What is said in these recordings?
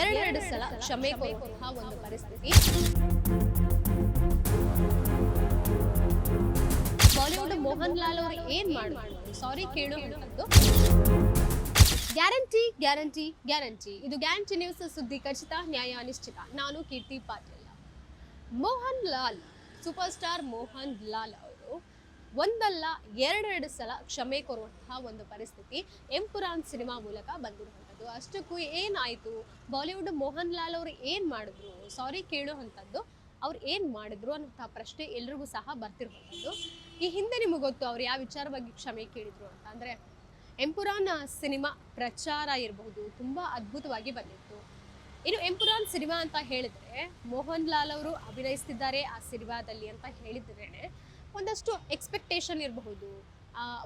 ಎರಡೆರಡು ಸಲ ಕ್ಷಮೆ ಕೋರುವಂತಹ ಒಂದು ಪರಿಸ್ಥಿತಿ. ಬಾಲಿವುಡ್ ಮೋಹನ್ ಲಾಲ್ ಅವರು ಏನ್ ಮಾಡಿದ್ರು? ಸಾರಿ ಕೇಳು ಗ್ಯಾರಂಟಿ ಗ್ಯಾರಂಟಿ ಗ್ಯಾರಂಟಿ. ಇದು ಗ್ಯಾರಂಟಿ ನ್ಯೂಸ್ ಸುದ್ದಿ. ಖಚಿತ ನ್ಯಾಯ ನಿಶ್ಚಿತ. ನಾನು ಕೀರ್ತಿ ಪಾಟೀಲ್. ಮೋಹನ್ ಲಾಲ್ ಸೂಪರ್ ಸ್ಟಾರ್ ಮೋಹನ್ ಲಾಲ್ ಒಂದಲ್ಲ ಎರಡೆರಡು ಸಲ ಕ್ಷಮೆ ಕೋರುವಂತಹ ಒಂದು ಪರಿಸ್ಥಿತಿ ಎಂಪುರಾನ್ ಸಿನಿಮಾ ಮೂಲಕ ಬಂದಿರುವಂಥದ್ದು. ಅಷ್ಟಕ್ಕೂ ಏನಾಯಿತು? ಬಾಲಿವುಡ್ ಮೋಹನ್ ಲಾಲ್ ಅವರು ಏನು ಮಾಡಿದ್ರು? ಸಾರಿ ಕೇಳುವಂಥದ್ದು ಅವ್ರು ಏನು ಮಾಡಿದ್ರು ಅನ್ನೋಂಥ ಪ್ರಶ್ನೆ ಎಲ್ರಿಗೂ ಸಹ ಬರ್ತಿರುವಂಥದ್ದು. ಈ ಹಿಂದೆ ನಿಮಗೆ ಗೊತ್ತು ಅವ್ರು ಯಾವ ವಿಚಾರವಾಗಿ ಕ್ಷಮೆ ಕೇಳಿದ್ರು ಅಂತ. ಅಂದರೆ ಎಂಪುರಾನ್ ಸಿನಿಮಾ ಪ್ರಚಾರ ಇರಬಹುದು, ತುಂಬ ಅದ್ಭುತವಾಗಿ ಬಂದಿತ್ತು. ಇನ್ನು ಎಂಪುರಾನ್ ಸಿನಿಮಾ ಅಂತ ಹೇಳಿದ್ರೆ ಮೋಹನ್ ಲಾಲ್ ಅವರು ಅಭಿನಯಿಸ್ತಿದ್ದಾರೆ ಆ ಸಿನಿಮಾದಲ್ಲಿ ಅಂತ ಹೇಳಿದ್ರೆ ಒಂದಷ್ಟು ಎಕ್ಸ್ಪೆಕ್ಟೇಷನ್ ಇರಬಹುದು.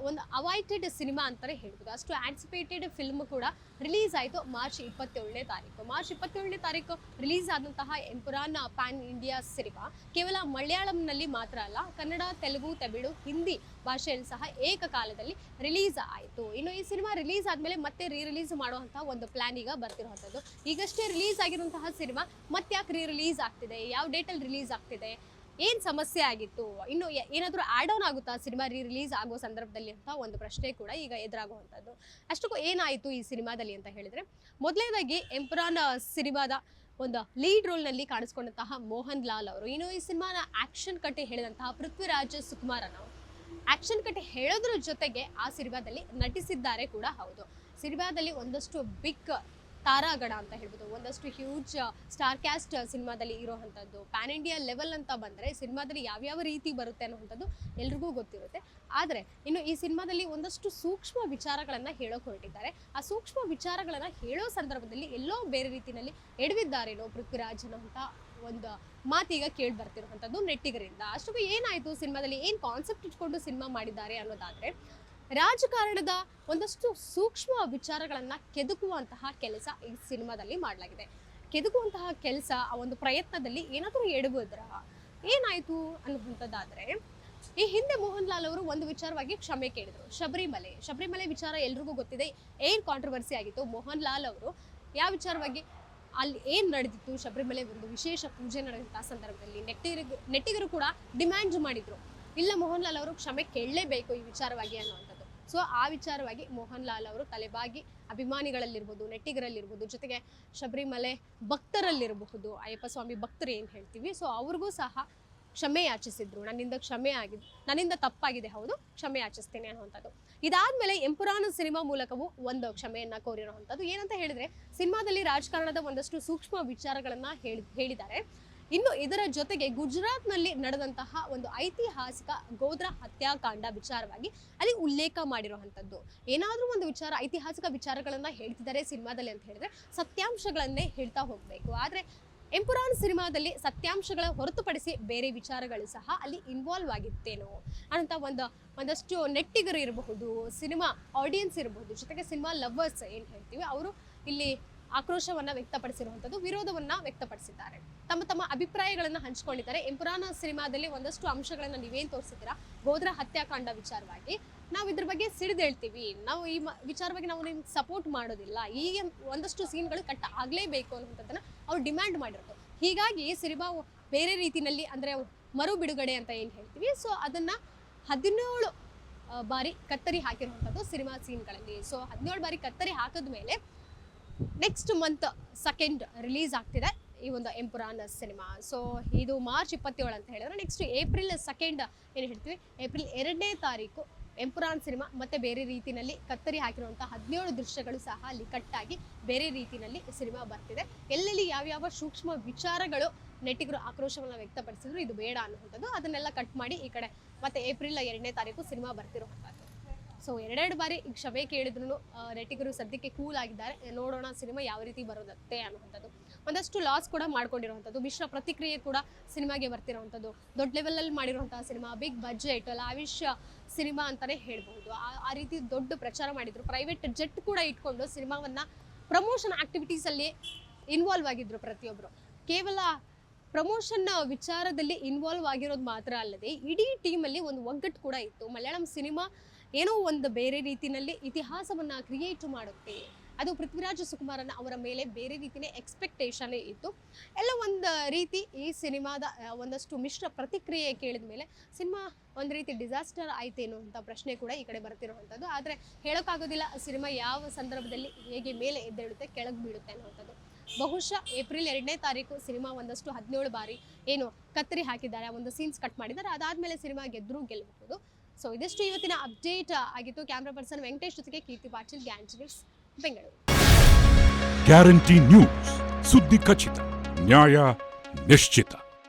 ಒಂದು ಅವಾಯ್ಟೆಡ್ ಸಿನಿಮಾ ಅಂತಲೇ ಹೇಳ್ಬೋದು. ಅಷ್ಟು ಆಂಟಿಸಿಪೇಟೆಡ್ ಫಿಲ್ಮ್ ಕೂಡ ರಿಲೀಸ್ ಆಯಿತು ಮಾರ್ಚ್ ಇಪ್ಪತ್ತೇಳನೇ ತಾರೀಕು. ಮಾರ್ಚ್ ಇಪ್ಪತ್ತೇಳನೇ ತಾರೀಕು ರಿಲೀಸ್ ಆದಂತಹ ಎಂಪುರಾನ್ ಪ್ಯಾನ್ ಇಂಡಿಯಾ ಸಿನಿಮಾ ಕೇವಲ ಮಲಯಾಳಂನಲ್ಲಿ ಮಾತ್ರ ಅಲ್ಲ, ಕನ್ನಡ, ತೆಲುಗು, ತಮಿಳು, ಹಿಂದಿ ಭಾಷೆಯಲ್ಲಿ ಸಹ ಏಕಕಾಲದಲ್ಲಿ ರಿಲೀಸ್ ಆಯಿತು. ಇನ್ನು ಈ ಸಿನಿಮಾ ರಿಲೀಸ್ ಆದಮೇಲೆ ಮತ್ತೆ ರೀ ರಿಲೀಸ್ ಮಾಡುವಂತಹ ಒಂದು ಪ್ಲ್ಯಾನ್ ಈಗ ಬರ್ತಿರುವಂಥದ್ದು. ಈಗಷ್ಟೇ ರಿಲೀಸ್ ಆಗಿರುವಂತಹ ಸಿನಿಮಾ ಮತ್ತೆ ಯಾಕೆ ರೀ ರಿಲೀಸ್ ಆಗ್ತಿದೆ? ಯಾವ ಡೇಟಲ್ಲಿ ರಿಲೀಸ್ ಆಗ್ತಿದೆ? ಏನು ಸಮಸ್ಯೆ ಆಗಿತ್ತು? ಇನ್ನು ಏನಾದರೂ ಆ್ಯಡ್ ಆನ್ ಆಗುತ್ತಾ? ಸಿನಿಮಾ ರೀ ರಿಲೀಸ್ ಆಗೋ ಸಂದರ್ಭದಲ್ಲಿ ಅಂತ ಒಂದು ಪ್ರಶ್ನೆ ಕೂಡ ಈಗ ಎದುರಾಗುವಂಥದ್ದು. ಅಷ್ಟಕ್ಕೂ ಏನಾಯಿತು ಈ ಸಿನಿಮಾದಲ್ಲಿ ಅಂತ ಹೇಳಿದ್ರೆ, ಮೊದಲನೇದಾಗಿ ಎಂಪುರಾನ್ ಸಿನಿಮಾದ ಒಂದು ಲೀಡ್ ರೋಲ್ನಲ್ಲಿ ಕಾಣಿಸ್ಕೊಂಡಂತಹ ಮೋಹನ್ ಲಾಲ್ ಅವರು. ಇನ್ನು ಈ ಸಿನಿಮಾನ ಆಕ್ಷನ್ ಕಟ್ಟಿ ಹೇಳಿದಂತಹ ಪೃಥ್ವಿರಾಜ್ ಸುಕುಮಾರನ್ ಅವರು. ಆಕ್ಷನ್ ಕಟ್ಟಿ ಹೇಳೋದ್ರ ಜೊತೆಗೆ ಆ ಸಿನಿಮಾದಲ್ಲಿ ನಟಿಸಿದ್ದಾರೆ ಕೂಡ ಹೌದು. ಸಿನಿಮಾದಲ್ಲಿ ಒಂದಷ್ಟು ಬಿಗ್ ತಾರಾಗಣ ಅಂತ ಹೇಳ್ಬೋದು. ಒಂದಷ್ಟು ಹ್ಯೂಜ್ ಸ್ಟಾರ್ ಕ್ಯಾಸ್ಟ್ ಸಿನಿಮಾದಲ್ಲಿ ಇರೋವಂಥದ್ದು. ಪ್ಯಾನ್ ಇಂಡಿಯಾ ಲೆವೆಲ್ ಅಂತ ಬಂದರೆ ಸಿನಿಮಾದಲ್ಲಿ ಯಾವ್ಯಾವ ರೀತಿ ಬರುತ್ತೆ ಅನ್ನೋವಂಥದ್ದು ಎಲ್ರಿಗೂ ಗೊತ್ತಿರುತ್ತೆ. ಆದರೆ ಇನ್ನು ಈ ಸಿನಿಮಾದಲ್ಲಿ ಒಂದಷ್ಟು ಸೂಕ್ಷ್ಮ ವಿಚಾರಗಳನ್ನು ಹೇಳೋಕೆ ಹೊರಟಿದ್ದಾರೆ. ಆ ಸೂಕ್ಷ್ಮ ವಿಚಾರಗಳನ್ನು ಹೇಳೋ ಸಂದರ್ಭದಲ್ಲಿ ಎಲ್ಲೋ ಬೇರೆ ರೀತಿಯಲ್ಲಿ ಎಡವಿದ್ದಾರೇನೋ ಪೃಥ್ವಿರಾಜ್ ಅನ್ನೋಂಥ ಒಂದು ಮಾತೀಗ ಕೇಳಿ ಬರ್ತಿರುವಂಥದ್ದು ನೆಟ್ಟಿಗರಿಂದ. ಅಷ್ಟಕ್ಕೂ ಏನಾಯಿತು ಸಿನಿಮಾದಲ್ಲಿ? ಏನು ಕಾನ್ಸೆಪ್ಟ್ ಇಟ್ಕೊಂಡು ಸಿನಿಮಾ ಮಾಡಿದ್ದಾರೆ ಅನ್ನೋದಾದರೆ ರಾಜಕಾರಣದ ಒಂದಷ್ಟು ಸೂಕ್ಷ್ಮ ವಿಚಾರಗಳನ್ನು ಕೆದಕುವಂತಹ ಕೆಲಸ ಈ ಸಿನಿಮಾದಲ್ಲಿ ಮಾಡಲಾಗಿದೆ. ಕೆದಕುವಂತಹ ಕೆಲಸ, ಆ ಒಂದು ಪ್ರಯತ್ನದಲ್ಲಿ ಏನಾದರೂ ಎಡವುದ್ರ? ಏನಾಯಿತು ಅನ್ನುವಂಥದ್ದಾದರೆ, ಈ ಹಿಂದೆ ಮೋಹನ್ ಲಾಲ್ ಅವರು ಒಂದು ವಿಚಾರವಾಗಿ ಕ್ಷಮೆ ಕೇಳಿದರು. ಶಬರಿಮಲೆ ಶಬರಿಮಲೆ ವಿಚಾರ ಎಲ್ರಿಗೂ ಗೊತ್ತಿದೆ, ಏನು ಕಾಂಟ್ರವರ್ಸಿ ಆಗಿತ್ತು? ಮೋಹನ್ ಲಾಲ್ ಅವರು ಯಾವ ವಿಚಾರವಾಗಿ ಅಲ್ಲಿ ಏನು ನಡೆದಿತ್ತು? ಶಬರಿಮಲೆ ಒಂದು ವಿಶೇಷ ಪೂಜೆ ನಡೆದಂತಹ ಸಂದರ್ಭದಲ್ಲಿ ನೆಟ್ಟಿಗರು ನೆಟ್ಟಿಗರು ಕೂಡ ಡಿಮ್ಯಾಂಡ್ ಮಾಡಿದ್ರು. ಇಲ್ಲ ಮೋಹನ್ ಲಾಲ್ ಅವರು ಕ್ಷಮೆ ಕೇಳಲೇಬೇಕು ಈ ವಿಚಾರವಾಗಿ ಅನ್ನುವಂಥದ್ದು ಸೊ ಆ ವಿಚಾರವಾಗಿ ಮೋಹನ್ ಲಾಲ್ ಅವರು ತಲೆಬಾಗಿ ಅಭಿಮಾನಿಗಳಲ್ಲಿರ್ಬೋದು, ನೆಟ್ಟಿಗರಲ್ಲಿರ್ಬೋದು, ಜೊತೆಗೆ ಶಬರಿಮಲೆ ಭಕ್ತರಲ್ಲಿರಬಹುದು, ಅಯ್ಯಪ್ಪ ಸ್ವಾಮಿ ಭಕ್ತರು ಏನು ಹೇಳ್ತೀವಿ? ಸೊ ಅವ್ರಿಗೂ ಸಹ ಕ್ಷಮೆ ಯಾಚಿಸಿದ್ರು. ನನ್ನಿಂದ ಕ್ಷಮೆ ಆಗಿದೆ ನನ್ನಿಂದ ತಪ್ಪಾಗಿದೆ ಹೌದು, ಕ್ಷಮೆ ಯಾಚಿಸ್ತೇನೆ ಅನ್ನುವಂಥದ್ದು. ಇದಾದ್ಮೇಲೆ ಎಂಪುರಾನ ಸಿನಿಮಾ ಮೂಲಕವೂ ಒಂದು ಕ್ಷಮೆಯನ್ನ ಕೋರಿರುವಂಥದ್ದು. ಏನಂತ ಹೇಳಿದ್ರೆ, ಸಿನಿಮಾದಲ್ಲಿ ರಾಜಕಾರಣದ ಒಂದಷ್ಟು ಸೂಕ್ಷ್ಮ ವಿಚಾರಗಳನ್ನ ಹೇಳಿ, ಹೇಳಿದ್ದಾರೆ. ಇನ್ನು ಇದರ ಜೊತೆಗೆ ಗುಜರಾತ್ನಲ್ಲಿ ನಡೆದಂತಹ ಒಂದು ಐತಿಹಾಸಿಕ ಗೋದ್ರ ಹತ್ಯಾಕಾಂಡ ವಿಚಾರವಾಗಿ ಅಲ್ಲಿ ಉಲ್ಲೇಖ ಮಾಡಿರುವಂಥದ್ದು. ಏನಾದರೂ ಒಂದು ವಿಚಾರ, ಐತಿಹಾಸಿಕ ವಿಚಾರಗಳನ್ನ ಹೇಳ್ತಿದ್ದಾರೆ ಸಿನಿಮಾದಲ್ಲಿ ಅಂತ ಹೇಳಿದ್ರೆ ಸತ್ಯಾಂಶಗಳನ್ನೇ ಹೇಳ್ತಾ ಹೋಗಬೇಕು. ಆದರೆ ಎಂಪುರಾನ್ ಸಿನಿಮಾದಲ್ಲಿ ಸತ್ಯಾಂಶಗಳ ಹೊರತುಪಡಿಸಿ ಬೇರೆ ವಿಚಾರಗಳು ಸಹ ಅಲ್ಲಿ ಇನ್ವಾಲ್ವ್ ಆಗಿತ್ತೇನೋ ಅಂತ ಒಂದು, ಒಂದಷ್ಟು ನೆಟ್ಟಿಗರು ಇರಬಹುದು, ಸಿನಿಮಾ ಆಡಿಯನ್ಸ್ ಇರಬಹುದು, ಜೊತೆಗೆ ಸಿನಿಮಾ ಲವರ್ಸ್ ಏನು ಹೇಳ್ತೀವಿ, ಅವರು ಇಲ್ಲಿ ಆಕ್ರೋಶವನ್ನ ವ್ಯಕ್ತಪಡಿಸಿರುವಂತದ್ದು ವಿರೋಧವನ್ನ ವ್ಯಕ್ತಪಡಿಸಿದ್ದಾರೆ. ತಮ್ಮ ತಮ್ಮ ಅಭಿಪ್ರಾಯಗಳನ್ನ ಹಂಚಿಕೊಂಡಿದ್ದಾರೆ. ಎಂಪುರಾನ ಸಿನಿಮಾದಲ್ಲಿ ಒಂದಷ್ಟು ಅಂಶಗಳನ್ನ ನೀವೇನ್ ತೋರಿಸಿದ್ದೀರಾ? ಗೋದ್ರ ಹತ್ಯಾಕಾಂಡ ವಿಚಾರವಾಗಿ. ನಾವು ಇದ್ರ ಬಗ್ಗೆ ಸಿಡಿದೇಳ್ತೀವಿ ನಾವು ಈ ವಿಚಾರವಾಗಿ ನಾವು ನಿಮ್ಗೆ ಸಪೋರ್ಟ್ ಮಾಡೋದಿಲ್ಲ. ಈಗ ಒಂದಷ್ಟು ಸೀನ್ಗಳು ಕಟ್ ಆಗಲೇಬೇಕು ಅನ್ನುವಂಥದ್ದನ್ನ ಅವ್ರು ಡಿಮ್ಯಾಂಡ್ ಮಾಡಿರೋದು. ಹೀಗಾಗಿ ಸಿನಿಮಾ ಬೇರೆ ರೀತಿಯಲ್ಲಿ ಅಂದ್ರೆ ಮರು ಬಿಡುಗಡೆ ಅಂತ ಏನು ಹೇಳ್ತೀವಿ? ಸೊ, ಅದನ್ನ ಹದಿನೇಳು ಬಾರಿ ಕತ್ತರಿ ಹಾಕಿರುವಂಥದ್ದು ಸಿನಿಮಾ ಸೀನ್ಗಳಲ್ಲಿ. ಸೊ, ಹದಿನೇಳು ಬಾರಿ ಕತ್ತರಿ ಹಾಕಿದ ಮೇಲೆ ನೆಕ್ಸ್ಟ್ ಮಂತ್ ಸೆಕೆಂಡ್ ರಿಲೀಸ್ ಆಗ್ತಿದೆ ಈ ಒಂದು ಎಂಪುರಾನ್ ಸಿನಿಮಾ ಸೊ ಇದು ಮಾರ್ಚ್ ಇಪ್ಪತ್ತೇಳು ಅಂತ ಹೇಳಿದ್ರೆ ನೆಕ್ಸ್ಟ್ ಏಪ್ರಿಲ್ ಸೆಕೆಂಡ್ ಏನು ಹೇಳ್ತೀವಿ? ಏಪ್ರಿಲ್ ಎರಡನೇ ತಾರೀಕು ಎಂಪುರಾನ್ ಸಿನಿಮಾ ಮತ್ತೆ ಬೇರೆ ರೀತಿಯಲ್ಲಿ ಕತ್ತರಿ ಹಾಕಿರುವಂತಹ ಹದಿನೇಳು ದೃಶ್ಯಗಳು ಸಹ ಅಲ್ಲಿ ಕಟ್ಟಾಗಿ ಬೇರೆ ರೀತಿಯಲ್ಲಿ ಸಿನಿಮಾ ಬರ್ತಿದೆ. ಎಲ್ಲೆಲ್ಲಿ ಯಾವ್ಯಾವ ಸೂಕ್ಷ್ಮ ವಿಚಾರಗಳು ನೆಟ್ಟಿಗರು ಆಕ್ರೋಶವನ್ನು ವ್ಯಕ್ತಪಡಿಸಿದ್ರು, ಇದು ಬೇಡ ಅನ್ನುವಂಥದ್ದು. ಅದನ್ನೆಲ್ಲ ಕಟ್ ಮಾಡಿ ಈ ಕಡೆ ಮತ್ತೆ ಏಪ್ರಿಲ್ ಎರಡನೇ ತಾರೀಕು ಸಿನಿಮಾ ಬರ್ತಿರುವಂಥದ್ದು. ಸೊ ಎರಡೆರಡು ಬಾರಿ ಈಗ ಕ್ಷಮೆ ಕೇಳಿದ್ರು ರೆಟಿಗರು ಸದ್ಯಕ್ಕೆ ಕೂಲ್ ಆಗಿದ್ದಾರೆ. ನೋಡೋಣ ಸಿನಿಮಾ ಯಾವ ರೀತಿ ಬರೋದತ್ತೆ ಅನ್ನುವಂಥದ್ದು. ಒಂದಷ್ಟು ಲಾಸ್ ಕೂಡ ಮಾಡ್ಕೊಂಡಿರುವಂಥದ್ದು. ಮಿಶ್ರ ಪ್ರತಿಕ್ರಿಯೆ ಕೂಡ ಸಿನಿಮಾಗೆ ಬರ್ತಿರುವಂಥದ್ದು. ದೊಡ್ಡ ಲೆವೆಲಲ್ಲಿ ಮಾಡಿರುವಂತಹ cinema big budget lavish cinema ಅಂತಲೇ ಹೇಳ್ಬೋದು ಆ- ಆ ರೀತಿ ದೊಡ್ಡ ಪ್ರಚಾರ ಮಾಡಿದ್ರು. ಪ್ರೈವೇಟ್ ಜೆಟ್ ಕೂಡ ಇಟ್ಕೊಂಡು ಸಿನಿಮಾವನ್ನ ಪ್ರಮೋಷನ್ ಆಕ್ಟಿವಿಟೀಸಲ್ಲಿ ಇನ್ವಾಲ್ವ್ ಆಗಿದ್ರು ಪ್ರತಿಯೊಬ್ಬರು ಕೇವಲ ಪ್ರಮೋಷನ್ ವಿಚಾರದಲ್ಲಿ ಇನ್ವಾಲ್ವ್ ಆಗಿರೋದು ಮಾತ್ರ ಅಲ್ಲದೆ ಇಡೀ ಟೀಮಲ್ಲಿ ಒಂದು ಒಗ್ಗಟ್ಟು ಕೂಡ ಇತ್ತು. ಮಲಯಾಳಂ ಸಿನಿಮಾ ಏನೋ ಒಂದು ಬೇರೆ ರೀತಿಯಲ್ಲಿ ಇತಿಹಾಸವನ್ನ ಕ್ರಿಯೇಟ್ ಮಾಡುತ್ತೆ. ಅದು ಪೃಥ್ವಿರಾಜ್ ಸುಕುಮಾರನ ಅವರ ಮೇಲೆ ಬೇರೆ ರೀತಿಯೇ ಎಕ್ಸ್ಪೆಕ್ಟೇಷನ್ ಇತ್ತು. ಎಲ್ಲ ಒಂದು ರೀತಿ ಈ ಸಿನಿಮಾದ ಒಂದಷ್ಟು ಮಿಶ್ರ ಪ್ರತಿಕ್ರಿಯೆ ಕೇಳಿದ ಮೇಲೆ ಸಿನಿಮಾ ಒಂದು ರೀತಿ ಡಿಸಾಸ್ಟರ್ ಆಯ್ತೇನೋ ಅಂತ ಪ್ರಶ್ನೆ ಕೂಡ ಈ ಕಡೆ ಬರ್ತಿರುವಂಥದ್ದು ಆದರೆ ಹೇಳೋಕ್ಕಾಗೋದಿಲ್ಲ ಸಿನಿಮಾ ಯಾವ ಸಂದರ್ಭದಲ್ಲಿ ಹೇಗೆ ಮೇಲೆ ಎದ್ದೇಳುತ್ತೆ, ಕೆಳಗೆ ಬೀಳುತ್ತೆ ಅನ್ನುವಂಥದ್ದು. ಬಹುಶಃ ಏಪ್ರಿಲ್ ಎರಡನೇ ತಾರೀಕು ಸಿನಿಮಾ ಒಂದಷ್ಟು ಹದಿನೇಳು ಬಾರಿ ಏನು ಕತ್ತರಿ ಹಾಕಿದ್ದಾರೆ ಒಂದು ಸೀನ್ಸ್ ಕಟ್ ಮಾಡಿದ್ದಾರೆ. ಅದಾದ್ಮೇಲೆ ಸಿನಿಮಾ ಗೆದ್ದರೂ ಗೆಲ್ಲಬಹುದು ಸೊ ಇದಿಷ್ಟು ಇವತ್ತಿನ ಅಪ್ಡೇಟ್ ಆಗಿತ್ತು. ಕ್ಯಾಮ್ರಾ ಪರ್ಸನ್ ವೆಂಕಟೇಶ್ ಜೊತೆಗೆ Keerthi Patil guarantee news Bengaluru. Guarantee news ಸುದ್ದಿ ಖಚಿತ, ನ್ಯಾಯ ನಿಶ್ಚಿತ.